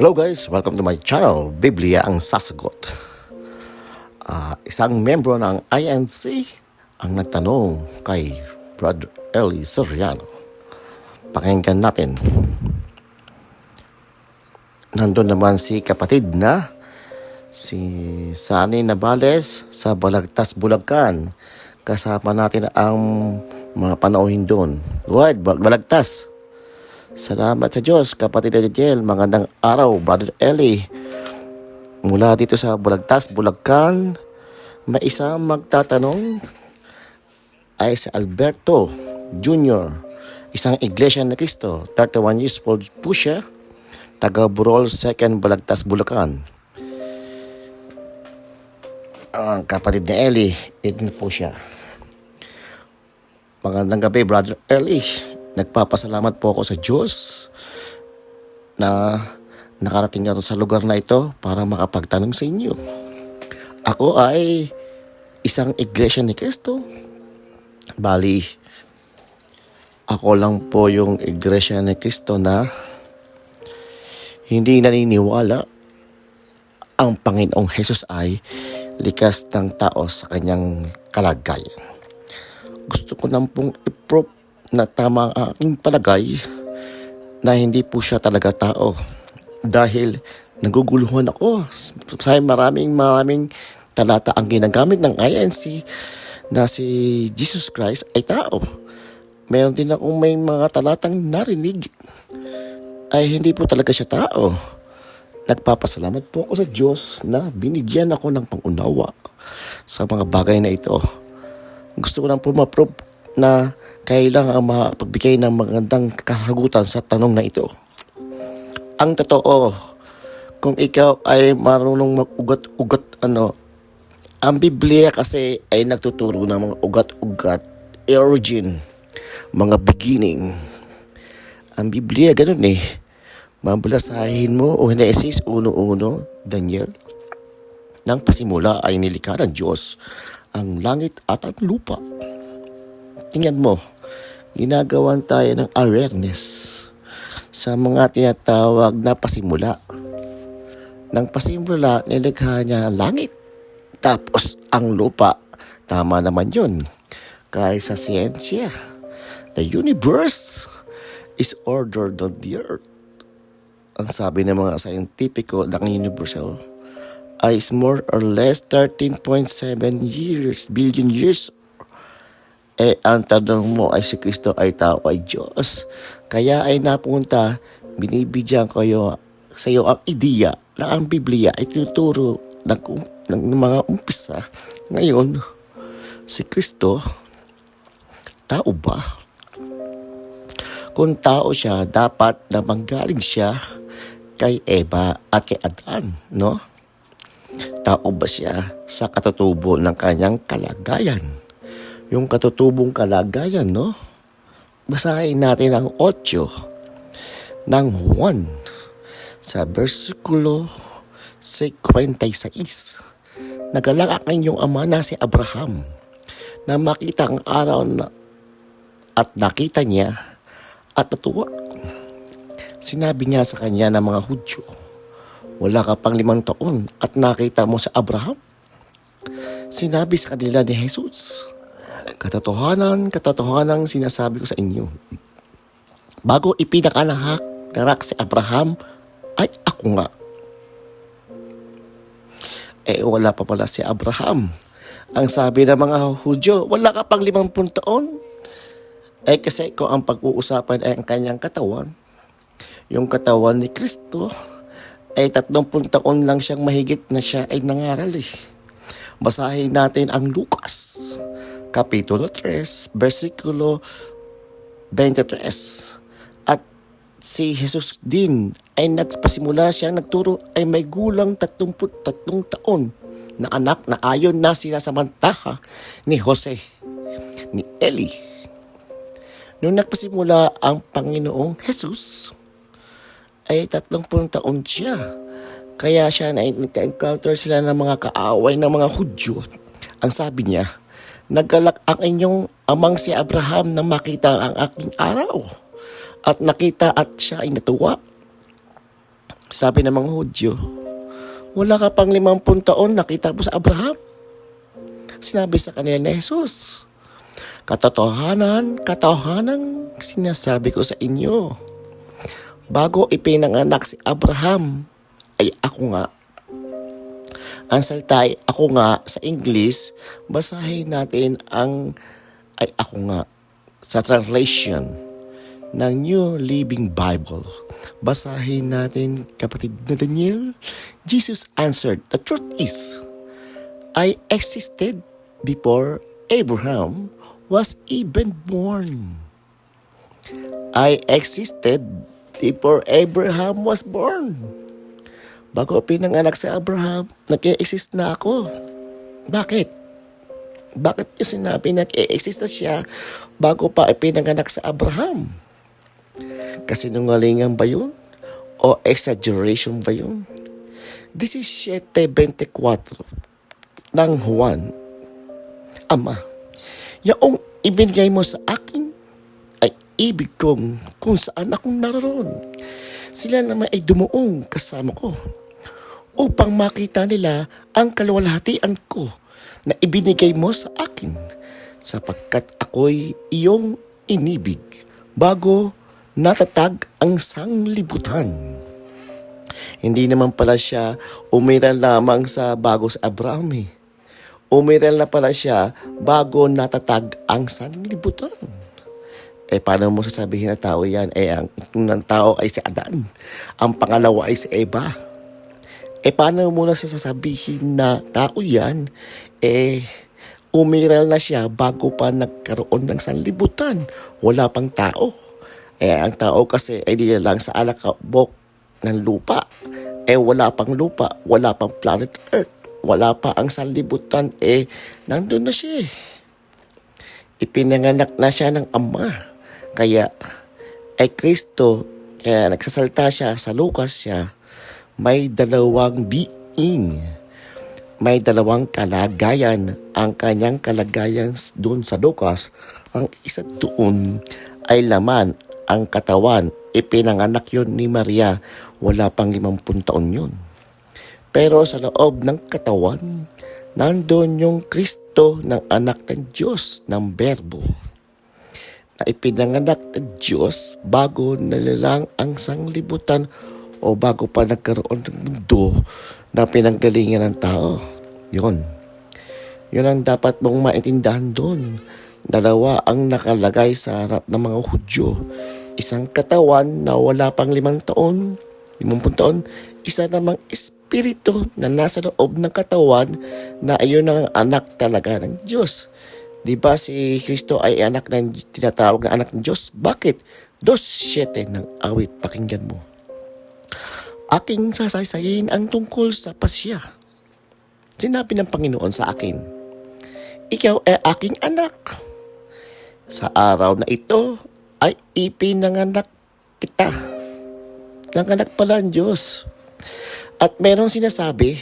Hello guys, welcome to my channel, Biblia ang Sasagot. Ah, isang membro ng INC ang nagtanong kay Brother Eli Soriano. Pakinggan natin. Nandun naman si kapatid na si Sani Nabales sa Balagtas, Bulacan. Kasama natin ang mga panauhin doon. Go ahead, Balagtas. Salamat sa Diyos, kapatid Ediel. Magandang araw, Brother Eli. Mula dito sa Bulagtas, Bulagkan, may isang magtatanong ay si Alberto Jr., isang iglesia na Cristo, 31 years old po siya, taga Burol 2nd Bulagtas, Bulacan. Ang kapatid ni Eli, ito po siya. Magandang gabi, Brother Eli. Nagpapasalamat po ako sa Diyos na nakarating ako sa lugar na ito para makapagtanong sa inyo. Ako ay isang iglesia ni Cristo. Bali, ako lang po yung iglesia ni Cristo na hindi naniniwala ang Panginoong Hesus ay likas ng tao sa kanyang kalagayan. Gusto ko nang pong i-prove na tama ang aking palagay na hindi po siya talaga tao. Dahil naguguluhan ako sa maraming maraming talata ang ginagamit ng INC na si Jesus Christ ay tao. Meron din akong may mga talatang narinig ay hindi po talaga siya tao. Nagpapasalamat po ako sa Diyos na binigyan ako ng pangunawa sa mga bagay na ito. Gusto ko lang po ma-prove na kailangan mapagbigay ng magandang kasagutan sa tanong na ito. Ang totoo, kung ikaw ay marunong mag-ugat-ugat ano, ang Biblia kasi ay nagtuturo ng mga ugat-ugat, origin, mga beginning. Ang Biblia ganun eh. Mabulasahin mo o Genesis 1.1, Daniel. Nang pasimula ay nilikha ng Diyos ang langit at ang lupa. Tingnan mo, ginagawan tayo ng awareness sa mga tinatawag na pasimula. Nang pasimula, nilikha niya ang langit. Tapos ang lupa, tama naman yun. Kahit sa siyensya, the universe is ordered on the earth. Ang sabi ng mga scientifico ng universe ay is more or less 13.7 years, billion years eh, ang tanong mo ay si Kristo ay tao ay Diyos. Kaya ay napunta, binibigyan kayo sa iyo ang ideya na ang Biblia ay tinuturo ng, ng mga umpisa. Ngayon, si Kristo, tao ba? Kung tao siya, dapat na manggaling siya kay Eva at kay Adan, no? Tao ba siya sa katutubo ng kanyang kalagayan? Yung katutubong kalagayan, no? Basahin natin ang 8 ng 1 sa versikulo 56. Nagalak ang inyong ama na si Abraham na makita ang araw na at nakita niya at natuwa. Sinabi niya sa kanya ng mga Hudyo, wala ka pang limang taon at nakita mo sa Abraham? Sinabi sa kanila ni Jesus, Katotohanan, katotohanan sinasabi ko sa inyo. Bago ipinakananak narak si Abraham, ay ako nga. Eh wala pa pala si Abraham. Ang sabi ng mga Hudyo, wala ka pang limampung taon. Eh kasi kung ang pag-uusapan ay ang kanyang katawan, yung katawan ni Kristo, ay tatlongpung taon lang siyang mahigit na siya ay nangaral eh. Basahin natin ang Lucas Kapitulo 3, versikulo 23. At si Jesus din ay nagpasimula siya nagturo ay may gulang 33 taon na anak na ayon na sinasamantaha ni Jose, ni Eli. Nung nagpasimula ang Panginoong Jesus, ay 30 taon siya. Kaya siya na encounter sila ng mga kaaway ng mga Hudyo. Ang sabi niya, Naggalak ang inyong amang si Abraham na makita ang aking araw. At nakita at siya ay natuwa. Sabi ng mga Hudyo, wala ka pang limampung taon nakita mo sa Abraham. Sinabi sa kanila ni Jesus, Katotohanan, katotohanan, sinasabi ko sa inyo. Bago ipinanganak si Abraham, ay ako nga. Ang salita ay ako nga sa English, basahin natin ang ay ako nga sa translation ng New Living Bible. Basahin natin kapatid na Daniel. Jesus answered, The truth is, I existed before Abraham was even born. I existed before Abraham was born. Bago pinanganak si Abraham, nag-exist na ako. Bakit? Bakit niya sinabi nag-exist na siya bago pa ipinanganak sa Abraham? Kasi nungalingan ba yun? O exaggeration ba yun? 17.24 ng Juan, Ama, yaong ibinigay mo sa akin ay ibig kong kung saan akong naroon. Sila naman ay dumuong kasama ko upang makita nila ang kaluwalhatian ko na ibinigay mo sa akin sapagkat ako'y iyong inibig bago natatag ang sanglibutan. Hindi naman pala siya umiral lamang sa bago sa Abraham eh. Umiral na pala siya bago natatag ang sanglibutan. Eh, paano mo sasabihin na tao yan? Eh, ang unang tao ay si Adan. Ang pangalawa ay si Eva. Eh, paano mo na sasabihin na tao yan? Eh, umiral na siya bago pa nagkaroon ng sanlibutan. Wala pang tao. Eh, ang tao kasi ay nilalang sa alakabok ng lupa. Eh, wala pang lupa. Wala pang planet Earth. Wala pa ang sanlibutan. Eh, nandun na siya eh ipinanganak na siya ng ama. Kaya ay Kristo, kaya nagsasalta siya sa Lucas siya, may dalawang being. May dalawang kalagayan. Ang kanyang kalagayan doon sa Lucas, ang isa doon ay laman, ang katawan. Ipinanganak yon ni Maria, wala pang limampung taon yun. Pero sa loob ng katawan, nandun yung Kristo ng anak ng Diyos, ng Berbo. Na ipinanganak ng Diyos bago nalalang ang sanglibutan o bago pa nagkaroon ng mundo na pinanggalingan ng tao. Yun. Yun ang dapat mong maintindahan doon. Dalawa ang nakalagay sa harap ng mga Hudyo. Isang katawan na wala pang limang taon, limampung taon, isa namang espiritu na nasa loob ng katawan na ayun ang anak talaga ng Diyos. Di ba si Kristo ay anak ng tinatawag na anak ng Diyos? Bakit? Dos siete ng awit pakinggan mo. Aking sasaysayin ang tungkol sa pasya. Sinabi ng Panginoon sa akin, Ikaw ay aking anak. Sa araw na ito ay ipinanganak kita. Nanganak pala ang Diyos. At meron sinasabi,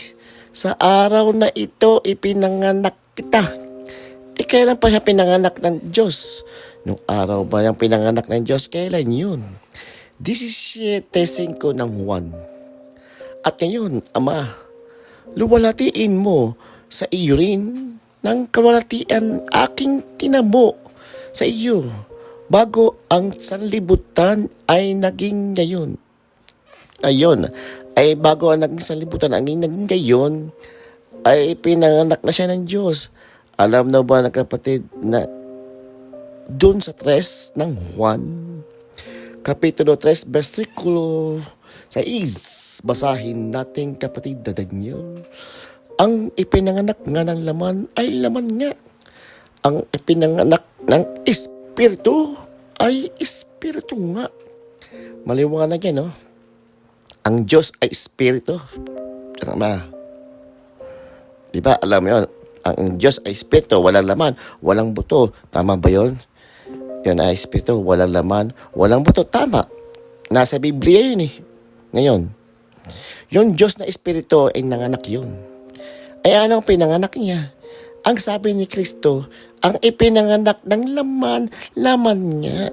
sa araw na ito ipinanganak kita. Kailan pa siya pinanganak ng Diyos? Nung araw ba yung pinanganak ng Diyos? Kailan yun? 17.5 ng Juan. At ngayon, Ama, luwalatiin mo sa iyo rin ng kawalatian aking tinamo sa iyo bago ang sanlibutan ay naging ngayon. Ayun, ay bago ang naging sanlibutan, ang naging ngayon, ay pinanganak na siya ng Diyos. Alam na ba ng kapatid na doon sa 3 ng Juan, Kapitulo 3, versikulo 6, basahin natin kapatid na Daniel. Ang ipinanganak nga ng laman ay laman nga. Ang ipinanganak ng Espiritu ay Espiritu nga. Maliwanag yan, no? Ang Diyos ay Espiritu. Tama. Di ba? Alam mo yun. Ang Diyos ay Espiritu, walang laman, walang buto. Tama ba yun? Yun ay Espiritu, walang laman, walang buto. Tama. Nasa Biblia yun eh. Ngayon, yung Diyos na Espiritu ay nanganak yun. Ay anong pinanganak niya? Ang sabi ni Kristo, ang ipinanganak ng laman, laman nga.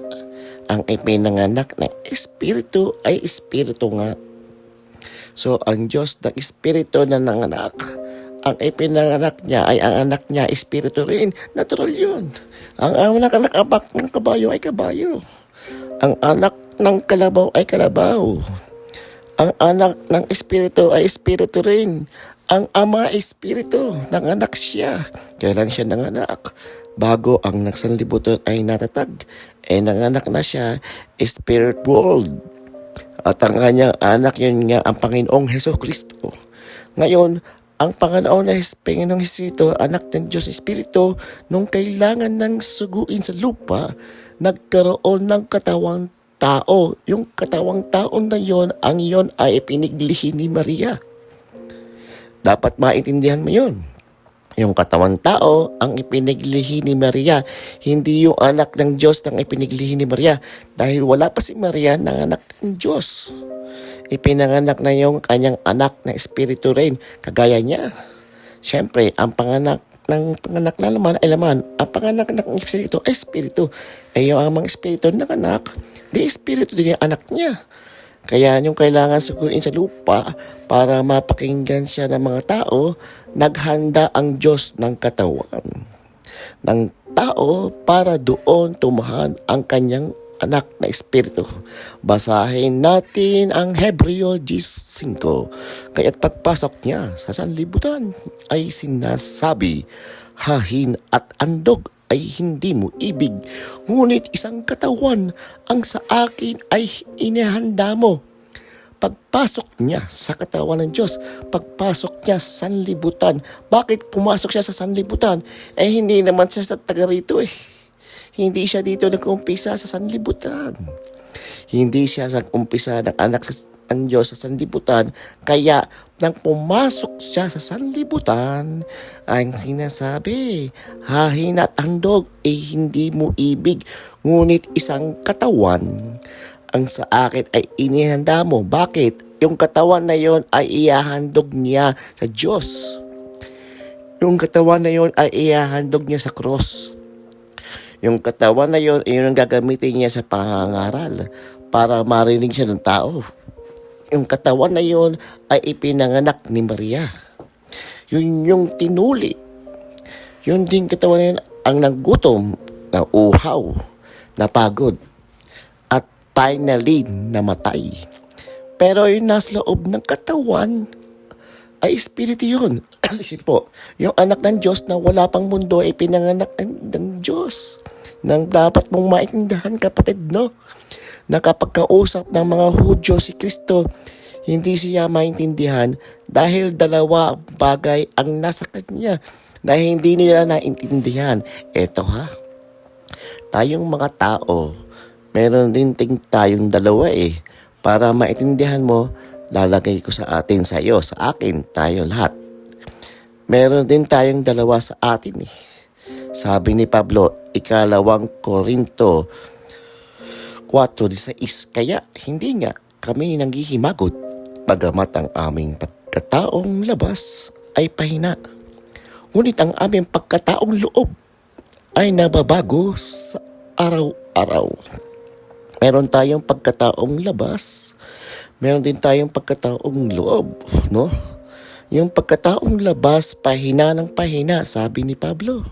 Ang ipinanganak ng Espiritu ay Espiritu nga. So, ang Diyos ng Espiritu na nanganak, ang ipinanganak niya ay ang anak niya, Espiritu rin. Natural yun. Ang anak anak anak ng kabayo ay kabayo. Ang anak ng kalabaw ay kalabaw. Ang anak ng Espiritu ay Espiritu rin. Ang ama Espiritu. Nanganak siya. Kailan siya nanganak? Bago ang nagsanlibutan ay natatag. Eh nanganak na siya, Spirit world. At ang kanyang anak yun nga ang Panginoong Heso Kristo. Ngayon, ang Panginoon na Hes- Panginoong Espiritu, anak ng Diyos Espiritu, nung kailangan ng suguin sa lupa, nagkaroon ng katawang tao. Yung katawang tao na yon, ang yon ay piniglihi ni Maria. Dapat maintindihan mo yun. Yung katawang tao ang ipiniglihi ni Maria, hindi yung anak ng Diyos ang ipiniglihi ni Maria dahil wala pa si Maria ng anak ng Diyos. Ipinanganak na yung kanyang anak na espiritu rin, kagaya niya. Siyempre, ang panganak ng panganak na laman ay laman. Ang panganak ng espiritu ay espiritu. Eh yung amang espiritu ng anak, di espiritu din yung anak niya. Kaya yung kailangan suguin sa lupa para mapakinggan siya ng mga tao, naghanda ang Diyos ng katawan ng tao para doon tumahan ang kanyang anak na espiritu. Basahin natin ang Hebreo 10.5. Kaya't pagpasok niya sa sanlibutan ay sinasabi, hahin at andog ay hindi mo ibig, ngunit isang katawan ang sa akin ay inihanda mo. Pagpasok niya sa katawan ng Diyos, pagpasok niya sa sanlibutan, bakit pumasok siya sa sanlibutan? Eh hindi naman siya sa taga rito eh. Hindi siya dito nag-umpisa sa sanlibutan. Hindi siya nag-umpisa ng anak ang Diyos sa sanlibutan. Kaya nang pumasok siya sa sanlibutan, ang sinasabi, hahin at handog ay hindi mo ibig, ngunit isang katawan ang sa akin ay inihanda mo. Bakit? Yung katawan na yon ay ihahandog niya sa Diyos. Yung katawan na yon ay ihahandog niya sa cross. Yung katawan na yon, yun ang gagamitin niya sa pangangaral para marinig siya ng tao. Yung katawan na yon ay ipinanganak ni Maria. Yun yung tinuli. Yun din katawan na yun ang naggutom, na uhaw, napagod, at finally namatay. Pero yung nasa loob ng katawan ay espiritu yun. Kasi po, yung anak ng Diyos na wala pang mundo ay pinanganak ng, ng Diyos. Nang dapat mong maintindihan kapatid, no? Na kapag ng mga Hudyo si Kristo, hindi siya maintindihan dahil dalawa ang bagay ang nasa kanya na hindi nila naintindihan. Eto ha, tayong mga tao, meron din ting tayong dalawa eh. Para maintindihan mo, lalagay ko sa atin sa iyo, sa akin, tayo lahat. Meron din tayong dalawa sa atin eh. Sabi ni Pablo, ikalawang Korinto 4.16, kaya hindi nga kami nanghihimagot, bagamat ang aming pagkataong labas ay pahina. Ngunit ang aming pagkataong loob ay nababago sa araw-araw. Meron tayong pagkataong labas, meron din tayong pagkataong loob, no? Yung pagkataong labas, pahina ng pahina, sabi ni Pablo.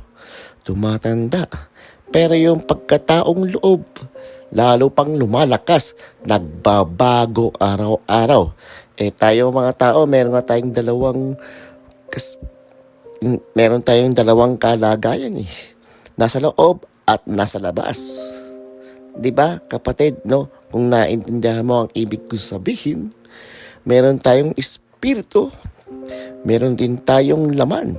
Tumatanda. Pero yung pagkataong loob, lalo pang lumalakas, nagbabago araw-araw. Eh tayo mga tao, meron nga tayong dalawang kas, meron tayong dalawang kalagayan eh. Nasa loob at nasa labas. 'Di ba, kapatid, no? Kung naintindihan mo ang ibig ko sabihin, meron tayong espiritu, meron din tayong laman.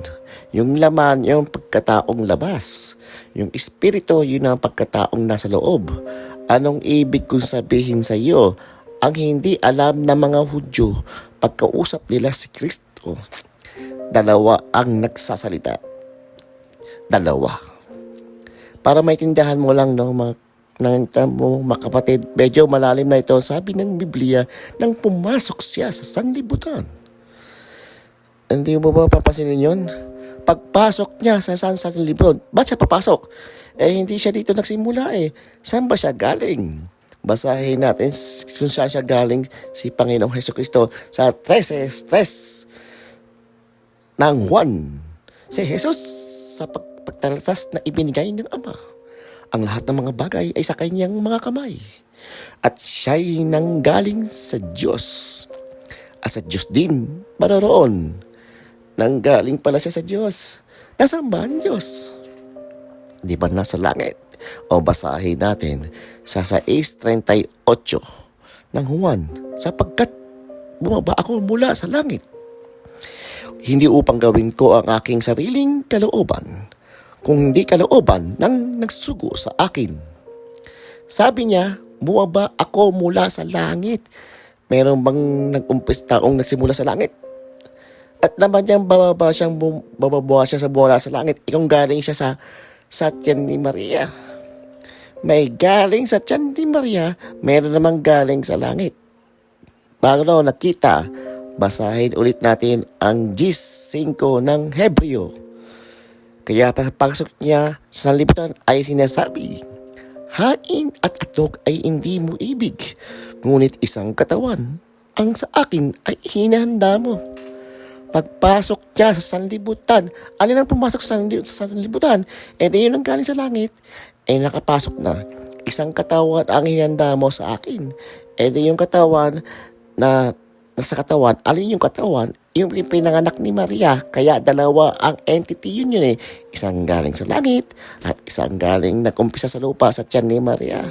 Yung laman, yung pagkataong labas. Yung espiritu, yun ang pagkataong nasa loob. Anong ibig kong sabihin sa iyo? Ang hindi alam ng mga Hudyo, pagkausap nila si Kristo, dalawa ang nagsasalita. Dalawa. Para maintindihan mo lang no, mga ng mo, mga kapatid, medyo malalim na ito. Sabi ng Biblia, nang pumasok siya sa sanlibutan. Hindi mo ba papasinin yun? Pagpasok niya sa san sa sanlibutan, ba't siya papasok? Eh, hindi siya dito nagsimula eh. Saan ba siya galing? Basahin natin kung saan siya galing si Panginoong Heso Kristo sa 13 stress ng Juan. Si Jesus sa pag- pagtalatas na ibinigay ng Ama. Ang lahat ng mga bagay ay sa kanyang mga kamay. At siya'y nanggaling sa Diyos. At sa Diyos din, paroroon. Nanggaling pala siya sa Diyos. Nasaan ba ang Diyos? Di ba nasa langit? O basahin natin sa 6.38 ng Juan, sapagkat bumaba ako mula sa langit. Hindi upang gawin ko ang aking sariling kalooban, kung hindi kalooban ng nagsugo sa akin. Sabi niya, bumaba ako mula sa langit. Meron bang nag-umpis taong nagsimula sa langit? At naman niyang bababa siyang bababa siya sa bola sa langit. Ikong galing siya sa sa ni Maria. May galing sa tiyan ni Maria, meron namang galing sa langit. Bago na nakita, basahin ulit natin ang Gis 5 ng Hebreo. Kaya pagpasok niya sa liputan ay sinasabi, Hain at atok ay hindi mo ibig, ngunit isang katawan ang sa akin ay hinahanda mo. Pagpasok niya sa sanlibutan, alin ang pumasok sa sanli- sa sanlibutan? E di yun ang galing sa langit. Eh nakapasok na. Isang katawan ang hinanda mo sa akin. E yung katawan na nasa katawan, alin yung katawan? Yung pinanganak ni Maria. Kaya dalawa ang entity yun yun eh. Isang galing sa langit at isang galing nag-umpisa sa lupa sa tiyan ni Maria.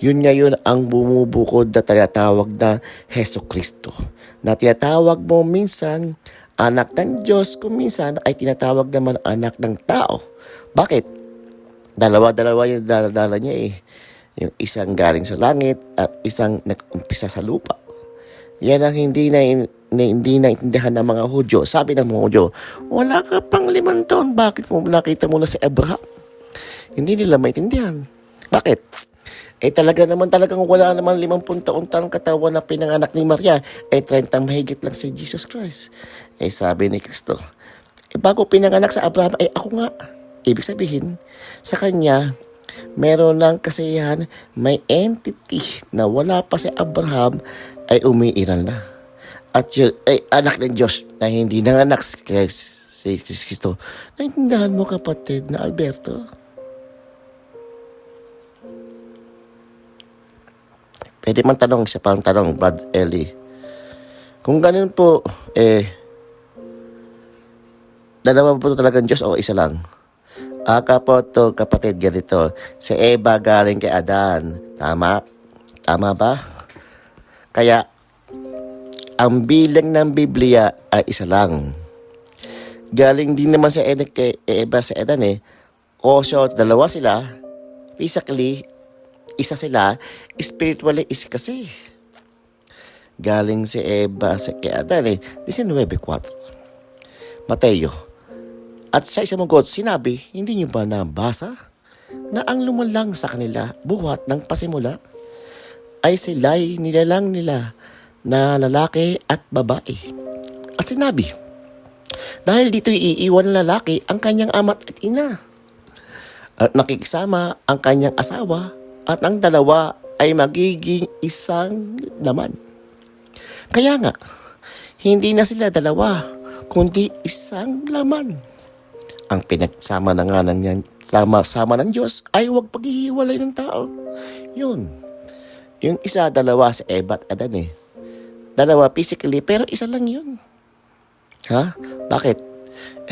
Yun ngayon ang bumubukod na tinatawag na Heso Kristo. Na tinatawag mo minsan anak ng Diyos, kung minsan ay tinatawag naman anak ng tao. Bakit? Dalawa-dalawa yung daladala niya eh. Yung isang galing sa langit at isang nag-umpisa sa lupa. Yan ang hindi na, na hindi naintindihan ng mga Hudyo. Sabi ng mga Hudyo, wala ka pang limang taon, bakit mo nakita mo na si Abraham? Hindi nila maintindihan. Bakit? Eh talaga naman talagang wala naman limampung taon taong katawan na pinanganak ni Maria. Eh 30 mahigit lang si Jesus Christ. Eh sabi ni Kristo, eh bago pinanganak sa Abraham, eh ako nga. Ibig sabihin, sa kanya, meron ng kasiyahan, may entity na wala pa si Abraham ay umiiral na. At yun, ay anak ng Diyos na hindi nanganak si Kristo. Naintindahan mo kapatid na Alberto? Pwede man tanong siya pang tanong, Brad Ellie. Kung ganun po, eh, dalawa po talagang Diyos o isa lang? Aka po to kapatid ganito, si Eva galing kay Adan. Tama? Tama ba? Kaya, ang bilang ng Biblia ay isa lang. Galing din naman sa Eden kay Eva sa Adan eh. O so, dalawa sila. Physically, isa sila, spiritually is kasi. Galing si Eva sa kay Adan eh, 19.4. Mateo. At siya sumagot, sinabi, hindi niyo ba nabasa na ang lumalang sa kanila buhat ng pasimula ay sila'y nilalang nila na lalaki at babae. At sinabi, dahil dito iiwan ng lalaki ang kanyang ama't at ina. At nakikisama ang kanyang asawa at ang dalawa ay magiging isang laman. Kaya nga, hindi na sila dalawa, kundi isang laman. Ang pinagsama na nga ng sama-sama ng Diyos ay huwag paghihiwalay ng tao. Yun. Yung isa, dalawa sa Eva at Adan eh. Dalawa physically, pero isa lang yun. Ha? Bakit?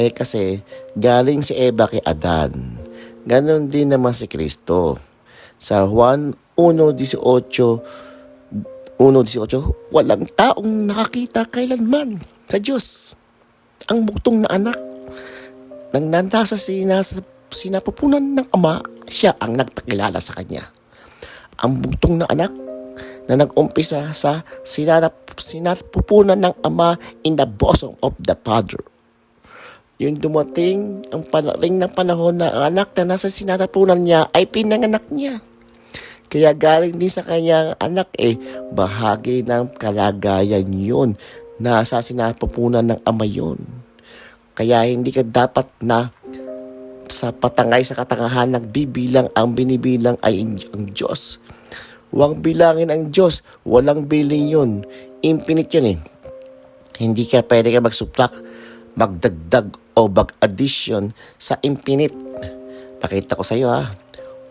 Eh kasi galing si Eva kay Adan. Ganon din naman si Kristo. Sa Juan 1.18, 1.18, walang taong nakakita kailanman sa Diyos. Ang bugtong na anak nang nanda sa sinas, sinapupunan ng ama, siya ang nagpakilala sa kanya. Ang bugtong na anak na nag-umpisa sa sinarap, sinapupunan ng ama in the bosom of the Father. Yung dumating ang panaring ng panahon na ang anak na nasa sinarapunan niya ay pinanganak niya. Kaya galing din sa kanyang anak eh, bahagi ng kalagayan yun. Nasa sinapupunan ng ama yun. Kaya hindi ka dapat na sa patangay sa katangahan nagbibilang ang binibilang ay ang Diyos. Huwag bilangin ang Diyos. Walang billing yun. Infinite yun eh. Hindi ka pwede ka mag-subtract, magdagdag o mag-addition sa infinite. Pakita ko sa iyo ha.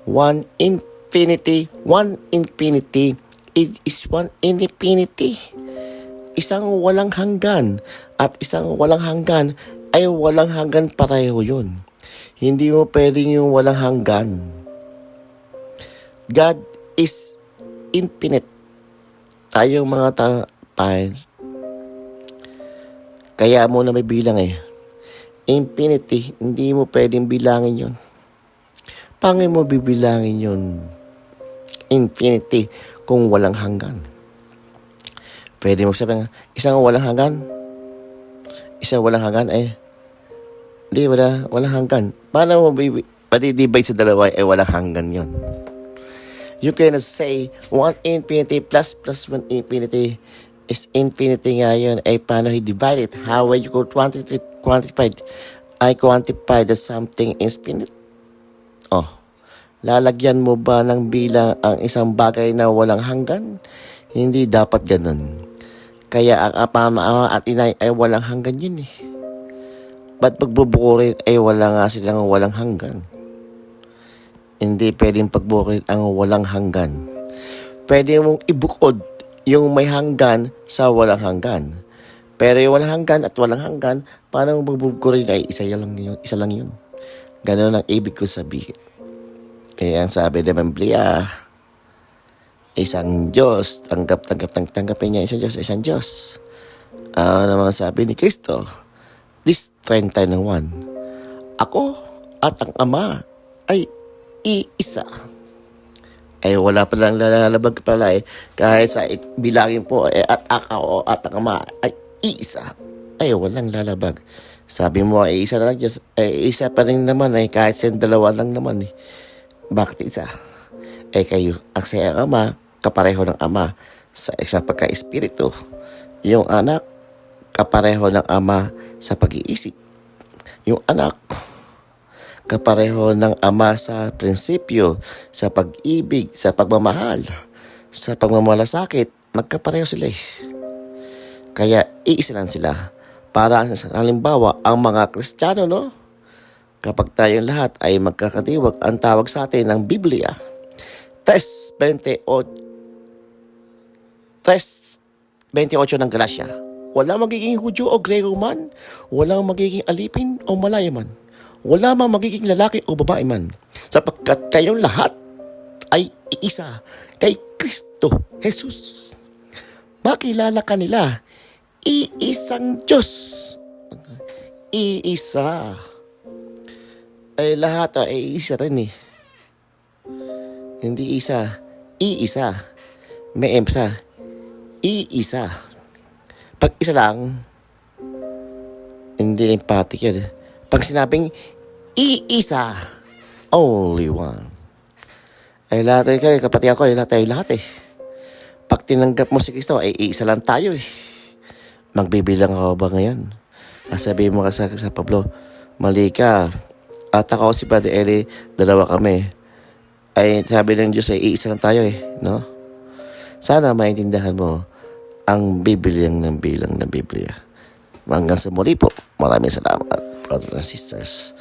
One infinity, one infinity, it is one infinity. Isang walang hanggan at isang walang hanggan ay walang hanggan pareho yun. Hindi mo pwedeng yung walang hanggan. God is infinite. Tayong mga ta- pa- kaya mo na may bilang eh. Infinity, hindi mo pwedeng bilangin yun. Pangin mo bibilangin yun? Infinity kung walang hanggan. Pwede mo sabihin, isang walang hanggan, isang walang hanggan, eh, di, wala, walang hanggan. Paano mo bibi, pati-divide sa dalawa, eh, walang hanggan yun. You cannot say one infinity plus plus one infinity is infinity nga yun. Eh, paano i-divide it? How will you quantify, quantified? I quantify that something infinite. Oh, lalagyan mo ba ng bilang ang isang bagay na walang hanggan? Hindi dapat ganun. Kaya ang apa ama at inay ay walang hanggan yun eh. Ba't pagbubukurin ay wala nga silang walang hanggan? Hindi pwedeng pagbukurin ang walang hanggan. Pwede mong ibukod yung may hanggan sa walang hanggan. Pero yung walang hanggan at walang hanggan, paano mo bubukurin ay isa lang yun. Isa lang yun. Ganun ang ibig ko sabihin. Kaya ang sabi ng Biblia, isang Diyos, tanggap, tanggap, tanggap, tanggapin niya isang Diyos, isang Diyos. Ano naman sabi ni Kristo? This 31. Ako at ang Ama ay iisa. Ay wala pa lang lalabag pala eh. Kahit sa bilangin po eh, at ako at ang Ama ay iisa. Ay walang lalabag. Sabi mo ay isa lang Diyos. Eh isa pa rin naman eh. Kahit sa dalawa lang naman eh. Bakit isa? Eh kayo, ang sa ama, kapareho ng ama sa isa pagka-espiritu. Yung anak, kapareho ng ama sa pag-iisip. Yung anak, kapareho ng ama sa prinsipyo, sa pag-ibig, sa pagmamahal, sa pagmamalasakit. Magkapareho sila eh. Kaya iisa sila. Para halimbawa, ang mga Kristiyano, no? Kapag tayong lahat ay magkakatiwag, ang tawag sa atin ng Biblia, 3.28 3.28 ng Galacia. Walang magiging Hudyo o Grego man, walang magiging alipin o malaya man, wala mang magiging lalaki o babae man, sapagkat kayong lahat ay iisa kay Kristo Jesus. Makilala ka nila, iisang Diyos. Iisa ay lahat ay isa rin eh. Hindi isa, iisa. May emsa, iisa. Pag isa lang, hindi empathic yun. Pag sinabing iisa, only one. Ay lahat ay kayo, kapatid ako, ay lahat tayo lahat eh. Pag tinanggap mo si Kristo, ay iisa lang tayo eh. Magbibilang ako ba ngayon? Sabihin mo ka sa, sa Pablo, mali ka. At ako si Brother Eli, dalawa kami. Ay sabi ng Diyos ay iisa lang tayo eh, no? Sana maintindihan mo ang bibilyang ng bilang ng Biblia. Hanggang sa muli po, maraming salamat, brothers and sisters.